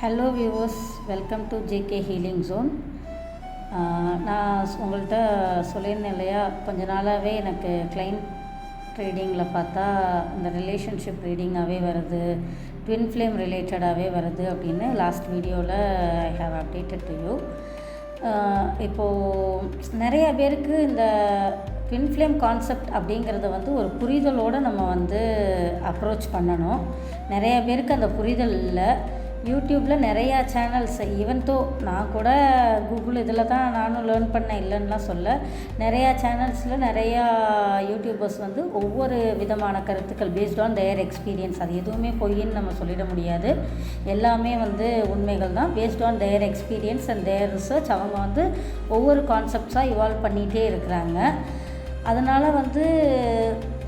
Hello viewers welcome to J K healing zone நான் உங்கள்கிட்ட சொல்லியிருந்தேன் இல்லையா? கொஞ்ச நாளாகவே எனக்கு கிளைண்ட் ரீடிங்கில் பார்த்தா இந்த ரிலேஷன்ஷிப் ரீடிங்காகவே வருது ட்வின் ஃப்ளேம் ரிலேட்டடாகவே வருது அப்படின்னு லாஸ்ட் வீடியோவில் I have updated to you இப்போது நிறைய பேருக்கு இந்த ட்வின் ஃப்ளேம் கான்செப்ட் அப்படிங்கிறத வந்து ஒரு புரிதலோடு நம்ம வந்து அப்ரோச் பண்ணணும். நிறைய பேருக்கு அந்த புரிதல் இல்லை. யூடியூப்பில் நிறையா சேனல்ஸ் ஈவன் தோ நான் கூட கூகுள் இதில் தான் நானும் லேர்ன் பண்ணேன் இல்லைன்னுலாம் சொல்ல நிறையா சேனல்ஸில் நிறையா யூடியூபர்ஸ் வந்து ஒவ்வொரு விதமான கருத்துக்கள் பேஸ்ட் ஆன் தேர் எக்ஸ்பீரியன்ஸ் அது எதுவுமே பொய்ன்னு நம்ம சொல்லிட முடியாது. எல்லாமே வந்து உண்மைகள் தான். Based on their experience and their research அவங்க வந்து ஒவ்வொரு கான்செப்ட்ஸாக இவால்வ் பண்ணிகிட்டே இருக்கிறாங்க. அதனால் வந்து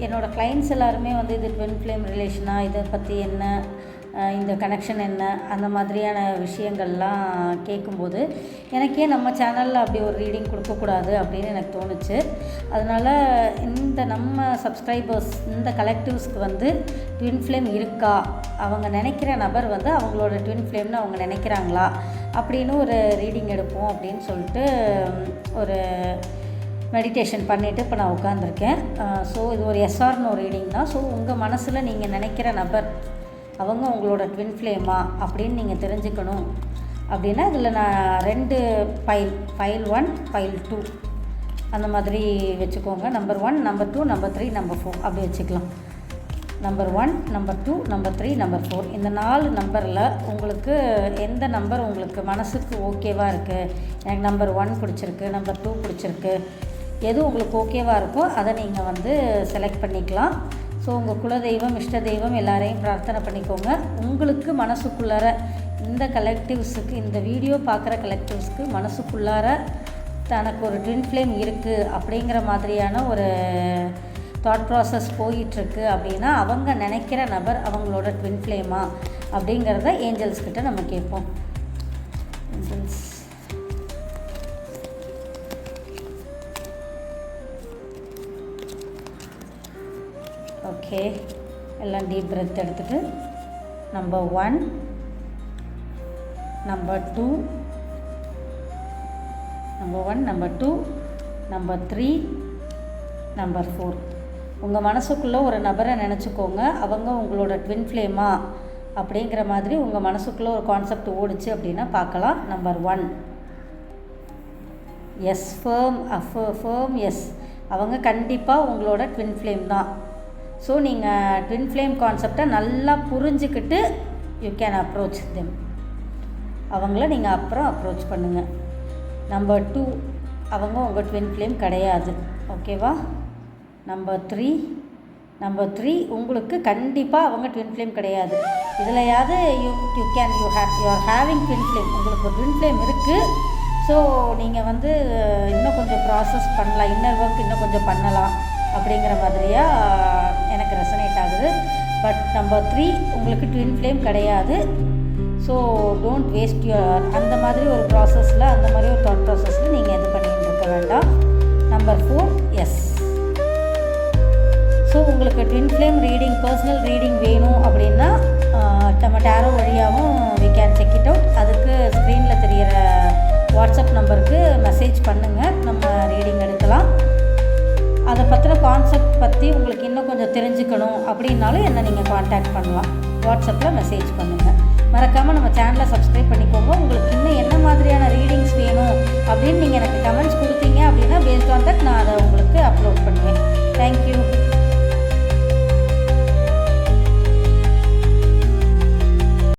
என்னோடய கிளைண்ட்ஸ் எல்லாருமே வந்து இது ட்வின் ஃப்ளேம் ரிலேஷனாக இதை பற்றி என்ன இந்த கனெக்ஷன் என்ன அந்த மாதிரியான விஷயங்கள்லாம் கேட்கும்போது எனக்கே நம்ம சேனலில் அப்படி ஒரு ரீடிங் கொடுக்கக்கூடாது அப்படின்னு எனக்கு தோணுச்சு. அதனால் இந்த நம்ம சப்ஸ்கிரைபர்ஸ் இந்த கலெக்டிவ்ஸ்க்கு வந்து ட்வின் ஃப்ளேம் இருக்கா? அவங்க நினைக்கிற நபர் வந்து அவங்களோட ட்வின் ஃப்ளேம்னு அவங்க நினைக்கிறாங்களா? அப்படின்னு ஒரு ரீடிங் எடுப்போம் அப்படின்னு சொல்லிட்டு ஒரு மெடிடேஷன் பண்ணிவிட்டு இப்போ நான் உட்காந்துருக்கேன் ஸோ இது ஒரு எஸ்ஆர்னோ ரீடிங் தான். ஸோ உங்கள் மனசில் நீங்கள் நினைக்கிற நபர் அவங்க உங்களோட ட்வின் ஃப்ளேமா அப்படின்னு நீங்கள் தெரிஞ்சுக்கணும். அப்படின்னா இதில் நான் ரெண்டு file file one file two அந்த மாதிரி வச்சுக்கோங்க. Number one number two number three number four அப்படி வச்சுக்கலாம். Number one number two number three number four இந்த நாலு நம்பரில் உங்களுக்கு எந்த நம்பர் உங்களுக்கு மனசுக்கு ஓகேவாக இருக்குது எனக்கு நம்பர் ஒன் பிடிச்சிருக்கு நம்பர் டூ பிடிச்சிருக்கு. எது உங்களுக்கு ஓகேவாக இருக்கோ அதை நீங்கள் வந்து செலக்ட் பண்ணிக்கலாம். ஸோ உங்கள் குலதெய்வம் இஷ்ட தெய்வம் எல்லாரையும் பிரார்த்தனை பண்ணிக்கோங்க. உங்களுக்கு மனசுக்குள்ளார இந்த கலெக்டிவ்ஸுக்கு இந்த வீடியோ பார்க்குற கலெக்டிவ்ஸ்க்கு மனசுக்குள்ளார தனக்கு ஒரு ட்வின் ஃப்ளேம் இருக்குது அப்படிங்கிற மாதிரியான ஒரு தாட் ப்ராசஸ் போயிட்டுருக்கு அப்படின்னா அவங்க நினைக்கிற நபர் அவங்களோட ட்வின் ஃப்ளேமா அப்படிங்கிறத ஏஞ்சல்ஸ்கிட்ட நம்ம கேட்போம். ஏஞ்சல்ஸ் ஓகே எல்லாம் டீப் பிரெத் எடுத்துகிட்டு number one number two number one number two number three number four உங்கள் மனசுக்குள்ளே ஒரு நபரை நினச்சிக்கோங்க. அவங்க உங்களோட ட்வின் ஃப்ளேமா அப்படிங்கிற மாதிரி உங்கள் மனசுக்குள்ளே ஒரு கான்செப்ட் ஓடிச்சு அப்படின்னா பார்க்கலாம். Number one yes fame of fame yes அவங்க கண்டிப்பாக உங்களோட ட்வின் ஃப்ளேம் தான். ஸோ நீங்கள் ட்வின் ஃப்ளேம் கான்செப்டை நல்லா புரிஞ்சுக்கிட்டு யூ கேன் அப்ரோச் தெம் அவங்கள நீங்கள் அப்புறம் அப்ரோச் பண்ணுங்கள் நம்பர் டூ அவங்க உங்கள் ட்வின் ஃப்ளேம் கிடையாது. ஓகேவா நம்பர் த்ரீ நம்பர் த்ரீ உங்களுக்கு கண்டிப்பாக அவங்க ட்வின் ஃப்ளேம் கிடையாது. இதுலையாவது you you can you have you are having twin flame உங்களுக்கு ஒரு ட்வின் ஃப்ளேம் இருக்குது ஸோ நீங்கள் வந்து இன்னும் கொஞ்சம் ப்ராசஸ் பண்ணலாம். இன்னர் ஒர்க் இன்னும் கொஞ்சம் பண்ணலாம். அப்படிங்கிற மாதிரியாக எனக்கு ரெசனேட் ஆகுது. பட் நம்பர் த்ரீ உங்களுக்கு ட்வின் ஃப்ளேம் கிடையாது. ஸோ டோன்ட் வேஸ்ட் யூர் அந்த மாதிரி ஒரு ப்ராசஸில் அந்த மாதிரி ஒரு தாட் ப்ராசஸில் நீங்கள் இது பண்ணிகிட்டு இருக்க வேண்டாம். நம்பர் ஃபோர் எஸ் ஸோ உங்களுக்கு twin flame reading personal reading வேணும் அப்படின்னா மெசேஜ் பண்ணுங்கள் நம்ம ரீடிங் எடுக்கலாம். அதை பற்றின கான்செப்ட் பற்றி உங்களுக்கு இன்னும் கொஞ்சம் தெரிஞ்சுக்கணும் அப்படின்னாலும் என்னை நீங்கள் காண்டாக்ட் பண்ணலாம். வாட்ஸ்அப்பில் மெசேஜ் பண்ணுங்கள் மறக்காமல் நம்ம சேனலை சப்ஸ்கிரைப் பண்ணிக்கோங்க. உங்களுக்கு இன்னும் என்ன மாதிரியான ரீடிங்ஸ் வேணும் அப்படின்னு நீங்கள் எனக்கு கமெண்ட்ஸ் கொடுத்தீங்க அப்படின்னா பேஸ்ட் ஆன் தட் நான் அதை உங்களுக்கு